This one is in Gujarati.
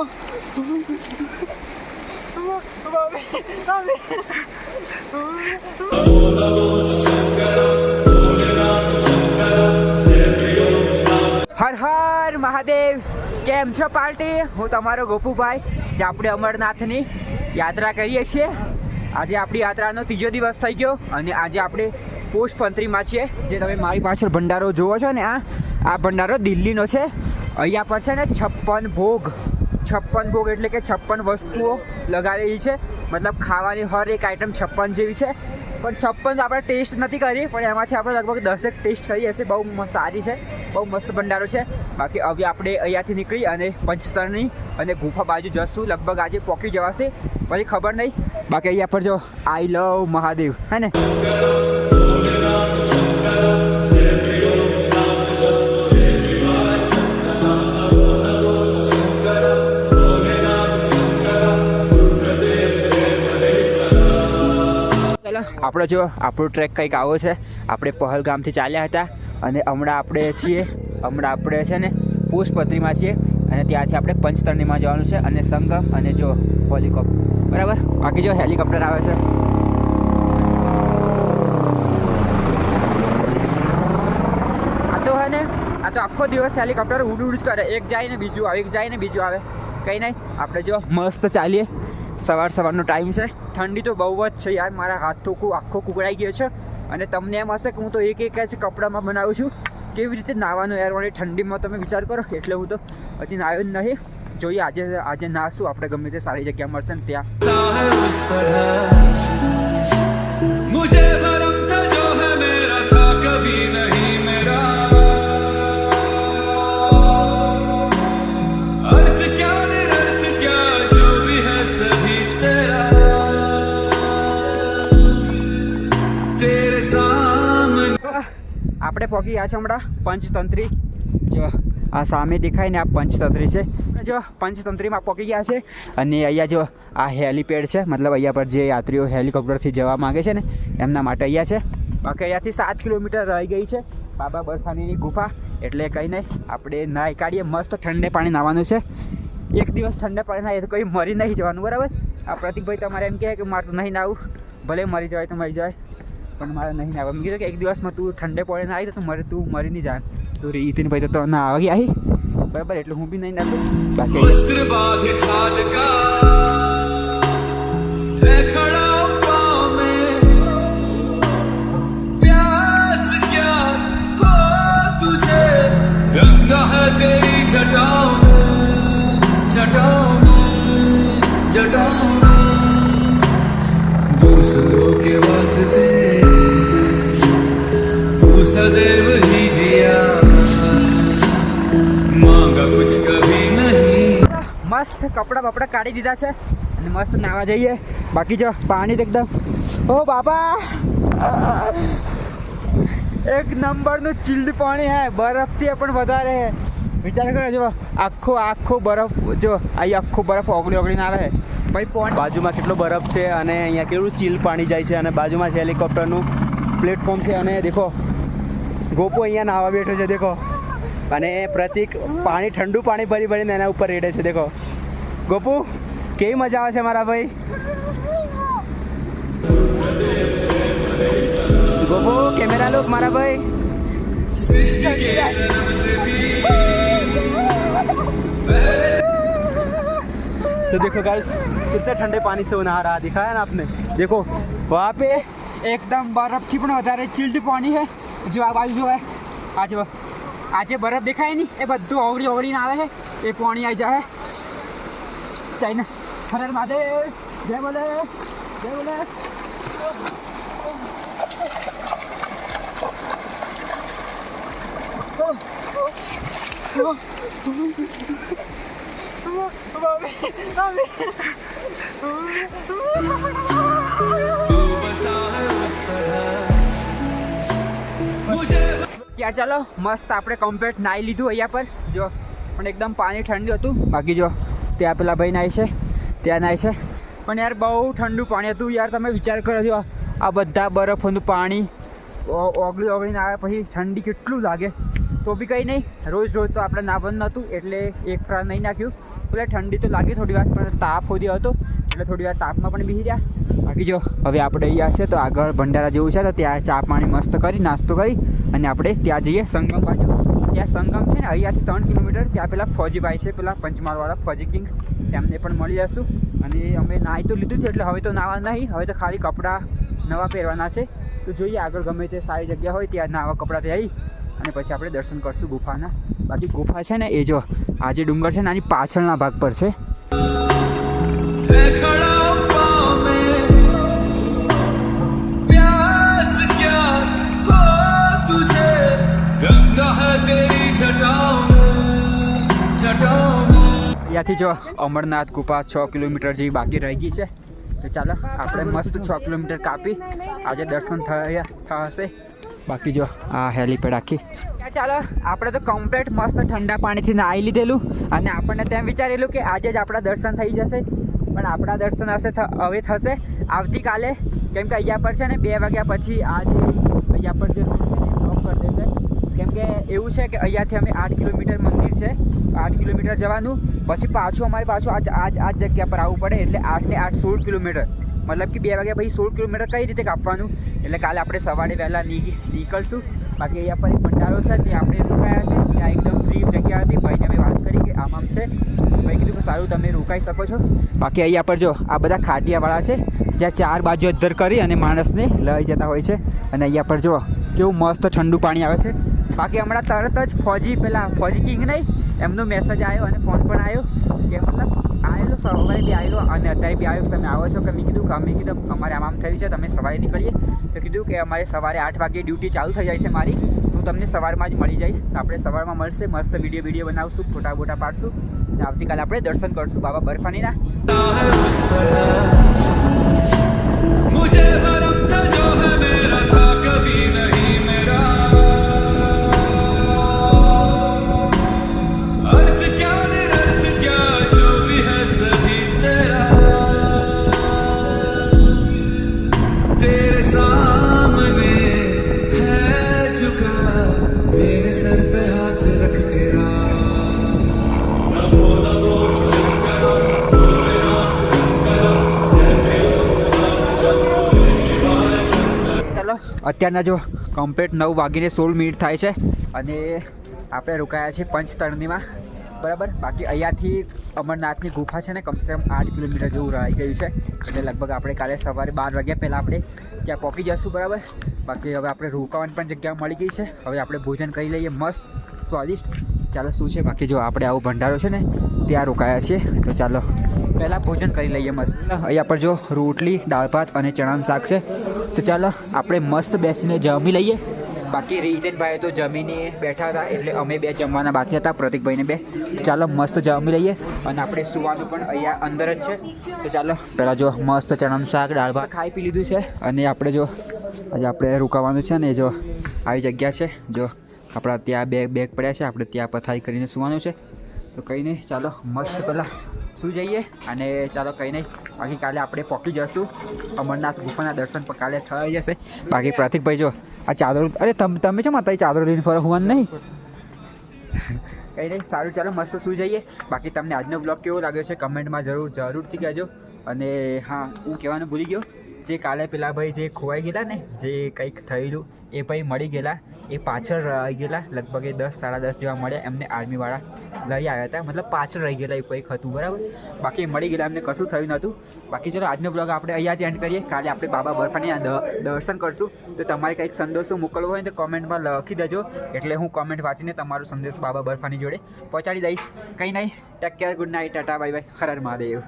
હર હર મહાદેવ. કેમ છો પાર્ટી? હું તમારો ગોપુભાઈ, જે આપણે અમરનાથની યાત્રા કરીએ છીએ. આજે આપણી યાત્રાનો ત્રીજો દિવસ થઈ ગયો અને આજે આપણે પોસ્ટ પંથરીમાં છીએ. જે તમે મારી પાછળ ભંડારો જુઓ છો ને આ આ ભંડારો દિલ્હીનો છે. અહીંયા પર છે ને છપ્પન ભોગ. છપ્પન ભોગ એટલે કે છપ્પન વસ્તુઓ લગાવેલી છે. મતલબ ખાવાની હર એક આઈટમ છપ્પન જેવી છે. પણ છપ્પન આપણે ટેસ્ટ નથી કરી, પણ એમાંથી આપણે લગભગ દસેક ટેસ્ટ કરી હશે. બહુ સારી છે. બહુ મસ્ત ભંડારો છે. બાકી હવે આપણે અહીંયાથી નીકળી અને પંચતરની અને ગુફા બાજુ જશું. લગભગ આજે પોકી જવાશે. પછી ખબર નહીં. બાકી અહીંયા પર જો આઈ લવ મહાદેવ. હે ને? આપણો જો, આપણો ટ્રેક કંઈક આવો છે. આપણે પહલગામથી ચાલ્યા હતા અને હમણાં આપણે છીએ, હમણાં આપણે છે ને પુષ્પત્રીમાં છીએ અને ત્યાંથી આપણે પંચતરણીમાં જવાનું છે અને સંગમ અને જો હોલિકોપ્ટર બરાબર? બાકી જો હેલિકોપ્ટર આવે છે. આ તો હે ને, આ તો આખો દિવસ હેલિકોપ્ટર ઉડ ઉડ જ કરે. એક જાય ને બીજું આવે, એક જાય ને બીજું આવે. કંઈ નહીં, આપણે જો મસ્ત ચાલીએ. સવાર સવારનો ટાઈમ છે. ઠંડી તો બહુ જ છે યાર. મારા હાથ તો આખો કુકડાઈ ગયો છે. અને તમને એમ હશે કે હું તો એક એક જ કપડામાં બનાવું છું. કેવી રીતે નાવાનું યાર? મને ઠંડીમાં તમે વિચાર કરો. એટલે હું તો હજી નાયો જ નહીં. જોઈએ, આજે આજે નાહશું આપણે ગમે તે સારી જગ્યા મળશે ને ત્યાં. है પહોંચી ગયા છે હમણાં પંચતંત્રી. જો આ સામે દેખાય ને આ પંચતંત્રી છે. જો પંચતંત્રીમાં પહોંચી ગયા છે અને અહીંયા જો આ હેલીપેડ છે, મતલબ અહીંયા પર જે યાત્રીઓ હેલિકોપ્ટરથી જવા માગે છે ને, એમના માટે અહીંયા છે. બાકી અહીંયાથી સાત કિલોમીટર રહી ગઈ છે બાબા બરસાનીની ગુફા. એટલે કંઈ નહીં આપણે નાહી કાઢીએ, મસ્ત ઠંડે પાણી નાહવાનું છે. એક દિવસ ઠંડે પાણી નાહીએ તો કંઈ મરી નહીં જવાનું, બરાબર? આ પ્રતિકભાઈ તમારે એમ કહે કે મારે તો નહીં નાવું ભલે મરી જાય તો મરી જાય પણ મારે નહીં આવે. મેં કીધું કે એક દિવસમાં તું ઠંડે પડે ને આવી તો મરે તું મરી નહીં જાય. તું રીતિન ભાઈ તો ના આવી. આવી બરાબર, એટલે હું બી નહીં નાખું. બાકી કપડાં બપડા કાઢી દીધા છે અને મસ્ત નાવા જઈએ. બાકી જો, પાણી એકદમ ઓ બાપા! એક નંબરનું ચીલ્ડ પાણી હે, બરફથી પણ વધારે હે. વિચાર કરો, જો, આખો આખો બરફ, જો અહીં આખો બરફ ઓગળી ઓગળીને આવે. ભાઈ પોઈન્ટ બાજુમાં કેટલો બરફ છે અને અહીંયા કેવું ચીલ પાણી જાય છે અને બાજુમાં છે હેલિકોપ્ટરનું પ્લેટફોર્મ છે અને દેખો, ગોપો અહીંયા નાવા બેઠો છે, દેખો. અને પ્રતિક પાણી, ઠંડુ પાણી ભરી ભરીને એના ઉપર રેડે છે, દેખો. ગોપુ કેવી મજા આવે છે મારા ભાઈ ગોપુ કેમેરા લુક મારા ભાઈ तो देखो गाइस कितने ठंडे पानी से वो नहा रहा दिखाया ना आपने देखो वहाँ पे એકદમ બરફથી પણ વધારે ચીલ્ડ પાણી છે જો આ બાજુ જોવે આ જો આ જે બરફ દેખાય ને એ બધું ઓગળી ઓગળીને આવે છે એ પાણી આવી જાય જઈને. હરે મહાદેવ, જય બોલે જય બોલે. ત્યાં ચાલો? મસ્ત આપણે કમ્પ્લેટ નાહી લીધું અહીંયા પર. જો, પણ એકદમ પાણી ઠંડુ હતું. બાકી જો ત્યાં પેલા ભાઈ નાય છે, ત્યાં નાહી છે. પણ યાર બહુ ઠંડુ પાણી હતું યાર, તમે વિચાર કરો છો, આ બધા બરફોનું પાણી ઓગળી ઓગળીને આવે પછી ઠંડી કેટલું લાગે. તો બી કંઈ નહીં રોજ રોજ તો આપણે નાવાનું નહોતું એટલે એક ફ્રા નહીં નાખ્યું. એટલે ઠંડી તો લાગી થોડી વાર, પણ તાપ હોતી હતો, એટલે થોડી વાર તાપમાં પણ બેસી રહ્યા. બાકી જો, હવે આપણે અહીંયા છે, તો આગળ ભંડારા જેવું છે, તો ત્યાં ચા પાણી મસ્ત કરી, નાસ્તો કરી, અને આપણે ત્યાં જઈએ, સંગમ બાજુ. ત્યાં સંગમ છે ને, અહીંયાથી ત્રણ કિલોમીટર ત્યાં પેલા ફોજીભાઈ છે, પેલા પંચમહાલવાળા ફોજી કિંગ. તેમને પણ મળી જશું અને અમે નાહી તો લીધું છે, એટલે હવે તો નાવા નહીં, હવે તો ખાલી કપડાં નવા પહેરવાના છે. તો જોઈએ આગળ ગમે તે સારી જગ્યા હોય ત્યાં નાવા કપડાં આવી અને પછી આપણે દર્શન કરશું ગુફાના. બાકી ગુફા છે ને, એ જો, આ જે ડુંગર છે ને, આની પાછળના ભાગ પર છે. અહીંયાથી જો અમરનાથ ગુફા છ કિલોમીટર જેવી બાકી રહી ગઈ છે. તો ચાલો, આપણે મસ્ત છ કિલોમીટર કાપી, આજે દર્શન થયા, થશે. બાકી જો, આ હેલીપેડ આખી. ચાલો, આપણે તો કમ્પ્લેટ મસ્ત ઠંડા પાણીથી નાહી લીધેલું અને આપણને તેમ વિચારેલું કે આજે જ આપણા દર્શન થઈ જશે. પણ આપણા દર્શન હશે હવે થશે. આવતીકાલે, કેમ કે અહીંયા પર છે ને, બે વાગ્યા પછી આ જે અહીંયા પર જે રોડ છે ને બ્લોક કરી દેશે કેમ કે એવું છે કે અહીંયાથી અમે આઠ કિલોમીટર મંદિર છે, આઠ કિલોમીટર જવાનું. પછી પાછું અમારે પાછું આજ આજ આ જગ્યા પર આવવું પડે એટલે આઠ ને આઠ સોળ કિલોમીટર. મતલબ કે બે વાગ્યા પછી સોળ કિલોમીટર કઈ રીતે કાપવાનું? એટલે કાલે આપણે સવારે વહેલા નીક- નીકળશું. બાકી અહીંયા પર એક ભંડારો છે, ત્યાં આપણે રોકાયા છે. ત્યાં એકદમ ફ્રી જગ્યા હતી. ભાઈને અમે વાત કરી કે આમ આમ છે. ભાઈ કીધું કે સારું, તમે રોકાઈ શકો છો. બાકી અહીંયા પર જો આ બધા ખાટિયાવાળા છે, જ્યાં ચાર બાજુ અદ્ધર કરી અને માણસને લઈ જતા હોય છે. અને અહીંયા પર જો કેવું મસ્ત ઠંડુ પાણી આવે છે. બાકી હમણાં તરત જ ફોજી પેલા, ફોજી કિંગ નહીં, એમનો મેસેજ આવ્યો અને ફોન પણ આવ્યો કે મતલબ આવેલો સવારે બી આવેલો અને અત્યારે બી આવ્યો તમે આવો છો કે મેં કીધું કે અમે કીધું અમારે આમ આમ થયું છે, તમે સવારે નીકળીએ. તો કીધું કે અમારે સવારે આઠ વાગે ડ્યુટી ચાલુ થઈ જાય છે મારી. હું તમને સવારમાં જ મળી જઈશ. આપણે સવારમાં મળશે, મસ્ત વીડિયો વીડિયો બનાવશું, ફોટા બોટા પાડશું. અને આવતીકાલે આપણે દર્શન કરશું બાબા બરફાનીના. है અત્યારના જો કમ્પ્લીટ નવ વાગીને સોળ મિનિટ થાય છે અને આપણે રોકાયા છીએ પંચતરણીમાં. બરાબર? બાકી અહીંયાથી અમરનાથની ગુફા છે ને, કમસે કમ આઠ કિલોમીટર જેવું રહી ગયું છે. એટલે લગભગ આપણે કાલે સવારે બાર વાગ્યા પહેલાં આપણે ત્યાં પહોંચી જઈશું બરાબર? બાકી હવે આપણે રોકાવાની પણ જગ્યા મળી ગઈ છે. હવે આપણે ભોજન કરી લઈએ મસ્ત સ્વાદિષ્ટ. ચાલો, શું છે? બાકી જો આપણે આવો ભંડારો છે ને, ત્યાં રોકાયા છીએ. તો ચાલો, પહેલાં ભોજન કરી લઈએ મસ્ત. અહીંયા પર જો રોટલી, દાળ ભાત અને ચણાનું શાક છે. તો ચાલો, આપણે મસ્ત બેસીને જમી લઈએ. બાકી રીતેનભાઈ તો જમીને બેઠા હતા, એટલે અમે બે જમવાના બાકી હતા, પ્રતિકભાઈને બે. તો ચાલો, મસ્ત જમી લઈએ. અને આપણે સુવાનું પણ અહીંયા અંદર જ છે. તો ચાલો, પહેલાં જો મસ્ત ચણાનું શાક, દાળ ભાત ખાઈ પી લીધું છે. અને આપણે જો, આજે આપણે રોકાવાનું છે ને જો આવી જગ્યા છે. જો, આપણા ત્યાં બે બેગ પડ્યા છે, આપણે ત્યાં પથારી કરીને સુવાનું છે. તો કંઈ નહીં, ચાલો મસ્ત પહેલાં શું જઈએ અને ચાલો કંઈ નહીં, બાકી કાલે આપણે પહોંચી જશું અમરનાથ ગુફાના દર્શન પણ કાલે થઈ જશે. બાકી પ્રતિકભાઈ જો, આ ચાદર, અરે તમે તમે છે માતા ચાદર લઈને ફરો હોવાનું નહીં? કંઈ નહીં, સારું, ચાલો મસ્ત શું જઈએ. બાકી તમને આજનો બ્લોગ કેવો લાગ્યો છે કમેન્ટમાં જરૂર, જરૂરથી કહેજો. અને હા, હું કહેવાનું ભૂલી ગયો, જે કાલે પેલા ભાઈ જે ખોવાઈ ગયેલા ને, જે કંઈક થયેલું, એ ભાઈ મળી ગયેલા, એ પાછળ રહી ગયેલા, લગભગ એ દસ, સાડા દસ જેવા મળ્યા એમને આર્મીવાળા લઈ આવ્યા હતા. મતલબ પાછળ રહી ગયેલા એ કંઈક હતું, બરાબર? બાકી મળી ગયેલા, એમને કશું થયું નહોતું. બાકી ચલો, આજનો બ્લોગ આપણે અહીંયા જ એન્ડ કરીએ. કાલે આપણે બાબા બરફાને દર્શન કરશું. તો તમારે કંઈક સંદેશો મોકલવો હોય તો કોમેન્ટમાં લખી દેજો. એટલે હું કોમેન્ટ વાંચીને તમારો સંદેશો બાબા બરફાની જોડે પહોંચાડી દઈશ. કંઈ નહીં. Take care good night tata bye bye હર મહાદેવ.